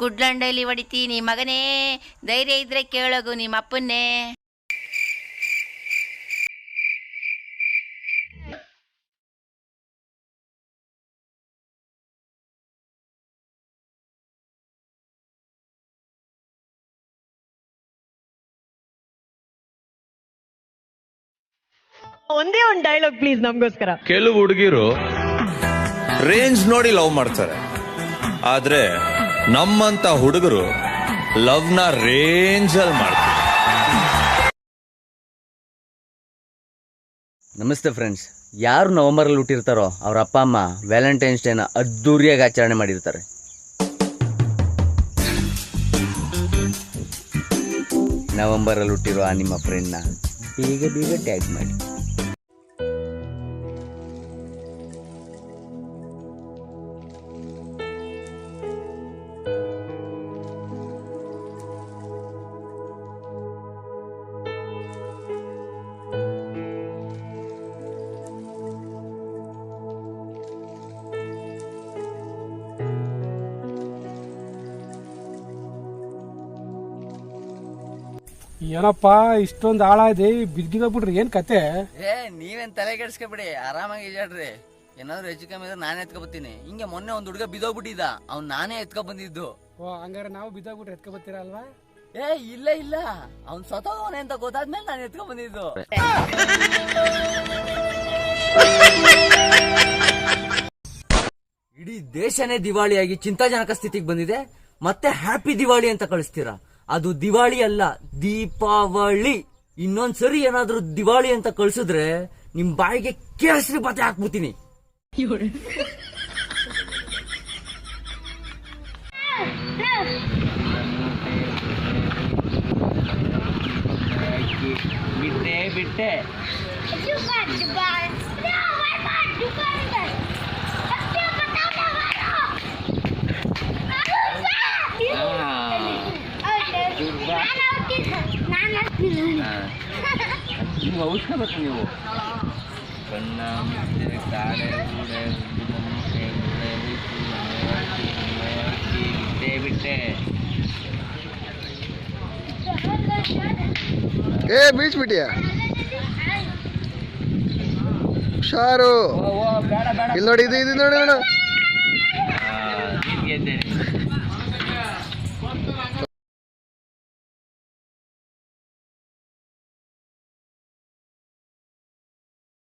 ಕುಡ್ಲಂಡಲ್ಲಿ ಹೊಡಿತೀನಿ. ಮಗನೇ ಧೈರ್ಯ ಇದ್ರೆ ಕೇಳೋಗು ನಿಮ್ಮ ಅಪ್ಪನ್ನೇ ಒಂದೇ ಒಂದು ಡೈಲಾಗ್ ಪ್ಲೀಸ್ ನಮಗೋಸ್ಕರ. ಕೆಲವು ಹುಡುಗಿರು ರೇಂಜ್ ನೋಡಿ ಲವ್ ಮಾಡ್ತಾರೆ. ಆದ್ರೆ ನಮ್ಮಂತ ಹುಡುಗರು ಲವ್ನ ರೇಂಜ್ ಅಲ್ಲಿ ಮಾಡ್ತಾರೆ ನಮಸ್ತೆ ಫ್ರೆಂಡ್ಸ್ ಯಾರು ನವಂಬರಲ್ಲಿ ಹುಟ್ಟಿರ್ತಾರೋ ಅವ್ರ ಅಪ್ಪ, ಅಮ್ಮ ವ್ಯಾಲೆಂಟೈನ್ಸ್ ಡೇನ ಅದ್ದೂರಿಯಾಗಿ ಆಚರಣೆ ಮಾಡಿರ್ತಾರೆ. ನವಂಬರಲ್ಲಿ ಹುಟ್ಟಿರೋ ನಿಮ್ಮ ಫ್ರೆಂಡ್ನ ಬೇಗ ಬೇಗ ಟ್ಯಾಗ್ ಮಾಡಿ. ಏನಪ್ಪ ಇಷ್ಟೊಂದು ಆಳ ಇದೆ ಬಿದ್ದಿದ್ಬಿಟ್ರಿ ಏನ್ ಕತೆ? ಏ ನೀವೇನ್ ತಲೆ ಕೆಡ್ಸ್ಕೊಬಿಡಿ ಆರಾಮಾಗಿ ಈಜಾಡ್ರಿ ಏನಾದ್ರು ಹೆಚ್ಚು ಕಮ್ಮಿ ಇದ್ರೆ ನಾನೇ ಎತ್ಕೊಬತ್ತೀನಿ. ಹಿಂಗೆ ಮೊನ್ನೆ ಒಂದು ಹುಡುಗ ಬಿದ್ದೋಗ್ಬಿಟ್ಟಿದ್ದ ಅವ್ನ್ ನಾನೇ ಎತ್ಕೊ ಬಂದಿದ್ದು ಓ ಹಂಗಾರೆ ನಾವು ಬಿದ್ದೋಗ್ಬಿಟ್ರೆ ಎತ್ಕೊ ಬರ್ತೀರಾ ಅಲ್ವಾ? ಏ ಇಲ್ಲ ಇಲ್ಲ. ಅವ್ನ್ ಸತೋವನೆ ಅಂತ ಗೊತ್ತಾದ್ಮೇಲೆ ನಾನು ಎತ್ಕೊ ಬಂದಿದ್ದು ಇಡೀ ದೇಶನೇ ದಿವಾಳಿಯಾಗಿ ಚಿಂತಾಜನಕ ಸ್ಥಿತಿಗೆ ಬಂದಿದೆ ಮತ್ತೆ ಹ್ಯಾಪಿ ದಿವಾಳಿ ಅಂತ ಕಳಿಸ್ತೀರಾ? ಅದು ದಿವಾಳಿ ಅಲ್ಲ ದೀಪಾವಳಿ. ಇನ್ನೊಂದ್ಸರಿ ಏನಾದ್ರೂ ದಿವಾಳಿ ಅಂತ ಕಳ್ಸಿದ್ರೆ ನಿಮ್ ಬಾಯಿಗೆ ಕೇಸರಿ ಬತ್ತೆ ಹಾಕ್ಬಿಡ್ತೀನಿ. ಬಿಟ್ಟೆ ಬಿಟ್ಟೆ. ನೀವು ಔಷಧಬೇಕು ನೀವು? ಕಣ್ಣ ಮುಚ್ಚೆ ಕಾಡೆ ಗೂಡೆ ಮುಟ್ಟೆ ಗುಡೆ ಬಿಟ್ಟೆ ಬಿಟ್ಟೆ ಏ ಬೀಳ್ಸ್ಬಿಟ್ಟಿಯ? ಹುಷಾರು. ಓ ಓ ಬೇಡ ಬೇಡ. ಇಲ್ಲಿ ನೋಡಿ ಇದು ಇದು ನೋಡಿ ಮೇಡಮ್ ನೀನ್ ಗೆದ್ದೆ